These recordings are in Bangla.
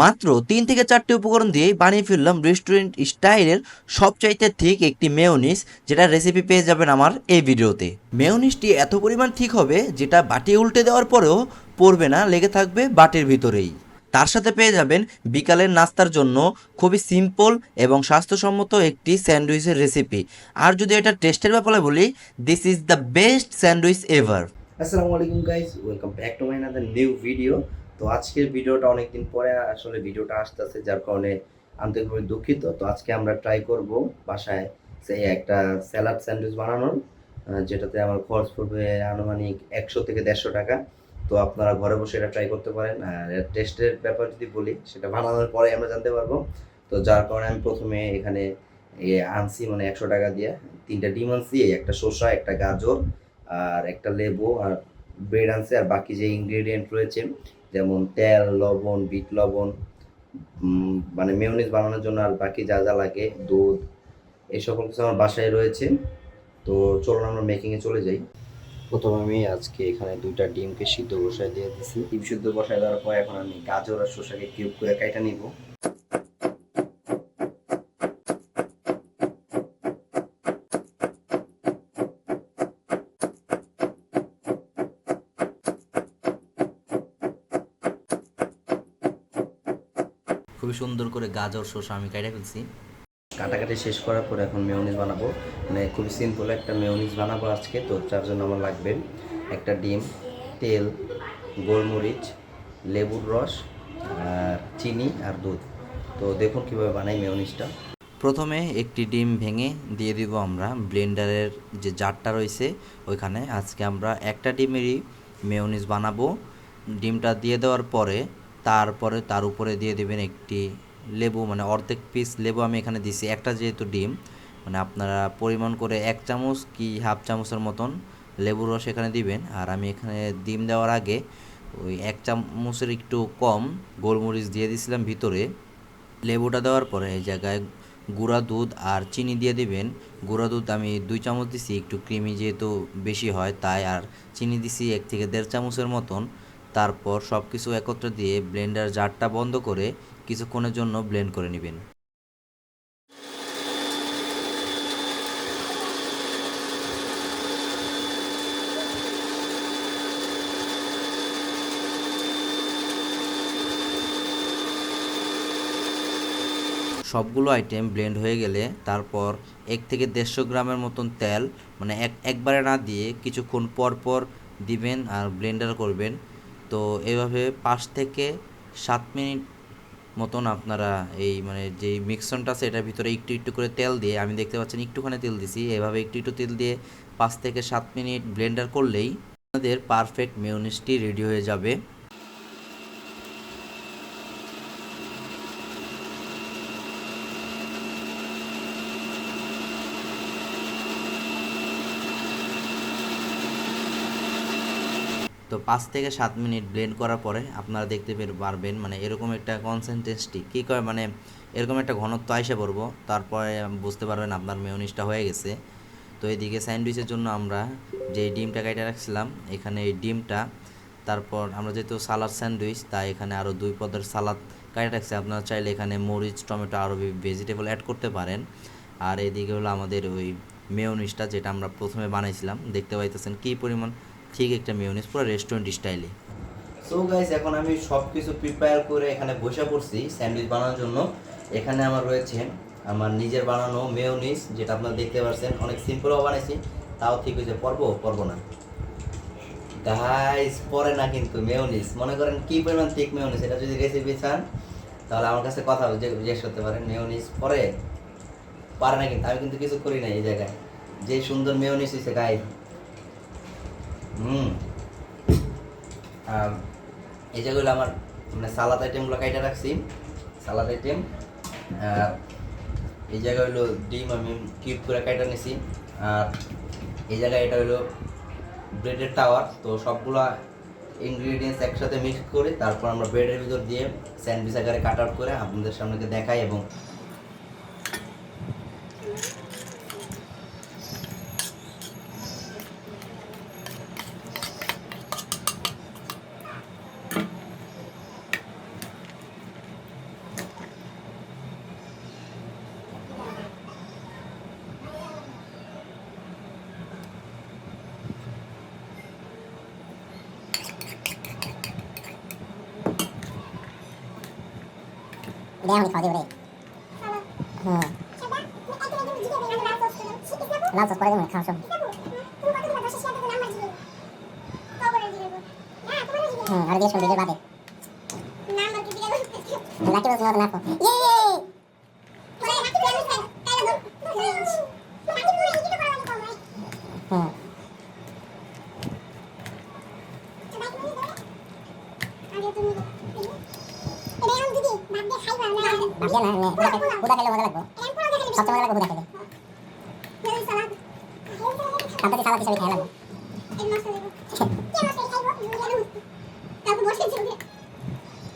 মাত্র তিন থেকে চারটি উপকরণ দিয়ে বানিয়ে ফেললাম রেস্টুরেন্ট স্টাইলের সবচাইতে ঠিক একটি মেয়োনিস যেটা রেসিপি পেয়ে যাবেন আমার এই ভিডিওতে। মেয়োনিসটি এত পরিমাণ ঠিক হবে, যেটা বাটি উল্টে দেওয়ার পরেও পড়বে না, লেগে থাকবে বাটির ভিতরেই। তার সাথে পেয়ে যাবেন বিকালের নাস্তার জন্য খুবই সিম্পল এবং স্বাস্থ্যসম্মত একটি স্যান্ডউইচের রেসিপি আর যদি এটা টেস্টের ব্যাপারে বলি this is the best sandwich ever আসসালামু আলাইকুম guys welcome back to my another new video তো আজকের ভিডিওটা অনেকদিন পরে আসলে ভিডিওটা আসতেছে, যার কারণে আন্তরিকভাবে দুঃখিত। তো আজকে আমরা ট্রাই করব বাসায় সেই একটা স্যালাড স্যান্ডউইচ বানানোর যেটাতে আমার খরচ পড়বে আনুমানিক একশো থেকে দেড়শো টাকা। তো আপনারা ঘরে বসে এটা ট্রাই করতে পারেন। আর টেস্টের ব্যাপার যদি বলি, সেটা বানানোর পরে আমরা জানতে পারব। তো যার কারণে আমি প্রথমে এখানে এ আনছি মানে একশো টাকা দিয়ে তিনটা ডিম আনছি, একটা শসা, একটা গাজর, আর একটা লেবু, আর ব্রেড আনছে আর বাকি যে ইনগ্রেডিয়েন্ট রয়েছে, যেমন তেল, লবণ, বিট লবণ মানে মেয়নিজ বানানোর জন্য আর বাকি যা যা লাগে, দুধ, এই সকল কিছু আমার বাসায় রয়েছে। তো চলুন আমরা মেকিংয়ে চলে যাই। প্রথমে আমি আজকে এখানে দুইটা ডিমকে সিদ্ধ বসায় দিয়ে দিছি ডিম সিদ্ধ বসায় দেওয়ার পর এখন আমি গাজর আর শসাকে কিউব করে কাইটা নিব। খুবই সুন্দর করে গাজর শসা আমি কাটা ফেলছি। কাটাকাটি শেষ করার পর এখন মেয়নিজ বানাবো। মানে খুবই সিম্পল একটা মেয়নিজ বানাবো আজকে। তো তার জন্য আমার লাগবে একটা ডিম তেল গোলমরিচ লেবুর রস আর চিনি আর দুধ। তো দেখুন কীভাবে বানাই মেয়নিজটা প্রথমে একটি ডিম ভেঙে দিয়ে দিব আমরা ব্লেন্ডারের যে জারটা রয়েছে ওইখানে। আজকে আমরা একটা ডিমেরই মেয়োনিজ বানাবো। ডিমটা দিয়ে দেওয়ার পরে তারপরে তার উপরে দিয়ে দেবেন একটি লেবু মানে অর্ধেক পিস লেবু আমি এখানে দিছি। একটা যেহেতু ডিম মানে আপনারা পরিমাণ করে এক চামচ কি হাফ চামচের মতন লেবুর রস এখানে দিবেন। আর আমি এখানে ডিম দেওয়ার আগে ওই এক চামচের একটু কম গোলমরিচ দিয়ে দিয়েছিলাম ভিতরে। লেবুটা দেওয়ার পরে এই জায়গায় গুঁড়া দুধ আর চিনি দিয়ে দিবেন। গুঁড়া দুধ আমি দুই চামচ দিছি, একটু ক্রিমি যেহেতু বেশি হয়, তাই আর চিনি দিছি এক থেকে দেড় চামচের মতন। তারপর সব কিছু একত্রে দিয়ে ব্লেন্ডার জারটা বন্ধ করে কিছুক্ষণের জন্য ব্লেন্ড করে নেবেন। সবগুলো আইটেম ব্লেন্ড হয়ে গেলে তারপর এক থেকে দেড়শো গ্রামের মতন তেল মানে এক একবারে না দিয়ে কিছুক্ষণ পর পর দিবেন আর ব্লেন্ডার করবেন। তো এভাবে পাঁচ থেকে সাত মিনিট মতন আপনারা এই মানে যেই মিক্সনটা আছে, এটার ভিতরে একটু একটু করে তেল দিয়ে, আমি দেখতে পাচ্ছেন একটুখানি তেল দিছি, এভাবে একটু একটু তেল দিয়ে পাঁচ থেকে সাত মিনিট ব্লেন্ডার করলেই আপনাদের পারফেক্ট মেয়নিসটি রেডি হয়ে যাবে তো পাঁচ থেকে সাত মিনিট ব্লেন্ড করার পরে আপনারা দেখতে পের- পারবেন মানে এরকম একটা কনসেন্ট্রেন্সটি কী করে মানে এরকম একটা ঘনত্ব আইসে পড়ব, তারপরে বুঝতে পারবেন আপনার মেয়নিসটা হয়ে গেছে। তো এদিকে স্যান্ডউইচের জন্য আমরা যে ডিমটা কেটে রাখছিলাম, এখানে এই ডিমটা, তারপর আমরা যেহেতু সালাদ স্যান্ডউইচ, তাই এখানে আরও দুই পদের সালাদ কেটে রাখছি। আপনারা চাইলে এখানে মরিচ, টমেটো আরও ভেজিটেবল অ্যাড করতে পারেন। আর এদিকে হলো আমাদের ওই মেয়নিসটা যেটা আমরা প্রথমে বানাইছিলাম, দেখতে পাইতেছেন কী পরিমাণ ঠিক একটা মেয়নিস পুরো রেস্টুরেন্ট স্টাইলে সো গাইস এখন আমি সব কিছু প্রিপেয়ার করে এখানে বসে পড়ছি স্যান্ডউইচ বানানোর জন্য। এখানে আমার রয়েছে আমার নিজের বানানো মেয়োনিজ যেটা আপনারা দেখতে পাচ্ছেন অনেক সিম্পলও বানাইছি, তাও ঠিক হয়েছে। পরব পরব না। গাইস পরে না কিন্তু মেয়োনিজ মনে করেন কী পরিমাণ ঠিক মেয়োনিজ এটা যদি রেসিপি চান, তাহলে আমার কাছে কথা জিজ্ঞেস করতে পারেন মেয়োনিজ পরে? পারে না কিন্তু, আমি কিন্তু কিছু করি না এই জায়গায়। যে সুন্দর মেয়োনিজ হয়েছে গাই হুম। আর এই যেগুলো আমার মানে সালাদ আইটেমগুলো কাইটা রাখছি সালাদ আইটেম আর এই জায়গায় হলো ডিম আমি কিউব করে কাইটা নিছি। আর এই জায়গায় এটা হলো ব্রেডের টাওয়ার তো সবগুলা ইনগ্রিডিয়েন্টস একসাথে মিক্স করে তারপর আমরা ব্রেডের ভিতর দিয়ে স্যান্ডউইচ আকারে কাট আউট করে আপনাদের সামনে দেখাই এবং দেয়া আমি খাওয়া দেবো হুম লাল চস করে দেবো খাওয়া সব। হুম আর দিয়ে শুনবি বাদে। লাকি রোজ মতো নাকো হুম না নে বুদা বুদা খেলে মজা লাগবো সবচেয়ে মজা লাগবে বুদা খেলে তারপরে সালাদ হিসাবে খেয়ে লাগবো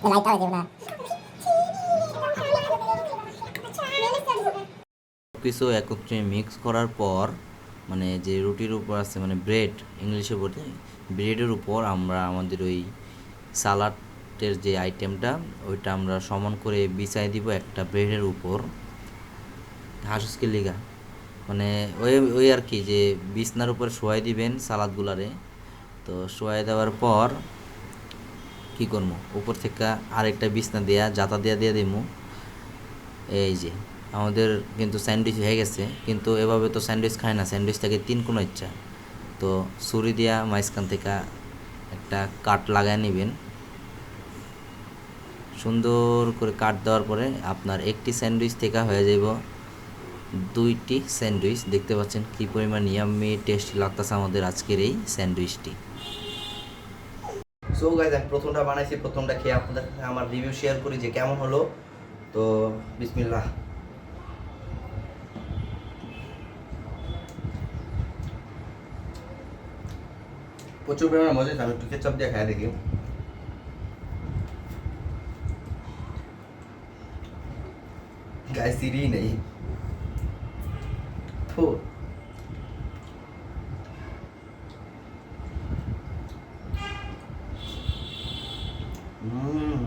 লাইটটা হয়ে যাবে না। কিছু একত্রে মিক্স করার পর মানে যে রুটির উপর আছে মানে ব্রেড ইংলিশে বলতে ব্রেডের উপর আমরা আমাদের ওই সালাডের যে আইটেমটা ওইটা আমরা সমান করে বিছাই দিব একটা ব্রেডের উপর। হাসুসকে লিগা। মানে ওই ওই আর কি যে বিছনার উপর শোয়াই দিবেন সালাদগুলারে। তো শোয়াই দেওয়ার পর কি করব উপর থেকে আরেকটা বিছনা দেয়া, জাতা দেয়া, দিয়ে দিমু। এই যে, আমাদের কিন্তু স্যান্ডউইচ হয়ে গেছে। কিন্তু এভাবে তো স্যান্ডউইচ খায় না, স্যান্ডউইচ থেকে তিন কোনো ইচ্ছা। তো ছুরি দিয়া মাঝখান থেকে একটা কাট লাগায় নেবেন। সুন্দর করে কাট দেওয়ার পরে আপনার একটি স্যান্ডউইচ থেকে হয়ে যাব দুইটি স্যান্ডউইচ। দেখতে পাচ্ছেন কি পরিমাণ ইয়াম্মি টেস্টি লাগতেছে আমাদের আজকের এই স্যান্ডউইচটি। সো গাইজ আমি প্রথমটা বানাইছি, প্রথমটা খেয়ে আপনাদের আমার রিভিউ শেয়ার করি যে কেমন হলো। তো বিসমিল্লাহ। প্রচুর পরিমাণে মজা আমি একটু কেচাপ দিয়ে খাই দেখি। গায়ে সিঁড়ি নেই ফু। হুম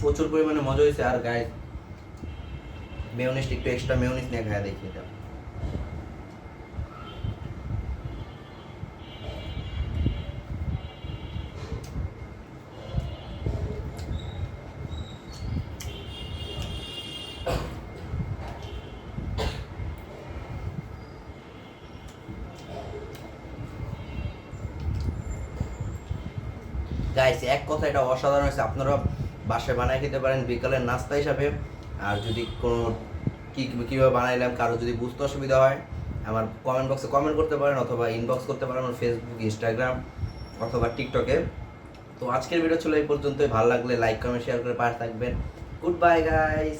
প্রচুর পরিমাণে মজা হয়েছে আর গায়ে মেয়নিস একটু এক্সট্রা মেয়নিস নিয়ে খায় দেখি এটা গাইস এক কথা, এটা অসাধারণ হয়েছে। আপনারা বাসায় বানায় খেতে পারেন, বিকালের নাস্তা হিসাবে। আর যদি কোনো কী কীভাবে বানাইলাম, কারও যদি বুঝতে অসুবিধা হয়, আমার কমেন্ট বক্সে কমেন্ট করতে পারেন, অথবা ইনবক্স করতে পারেন আমার ফেসবুক ইনস্টাগ্রাম অথবা টিকটকে তো আজকের ভিডিও ছিল এই পর্যন্তই। ভালো লাগলে লাইক কমেন্ট শেয়ার করে পাশে থাকবেন। Good bye guys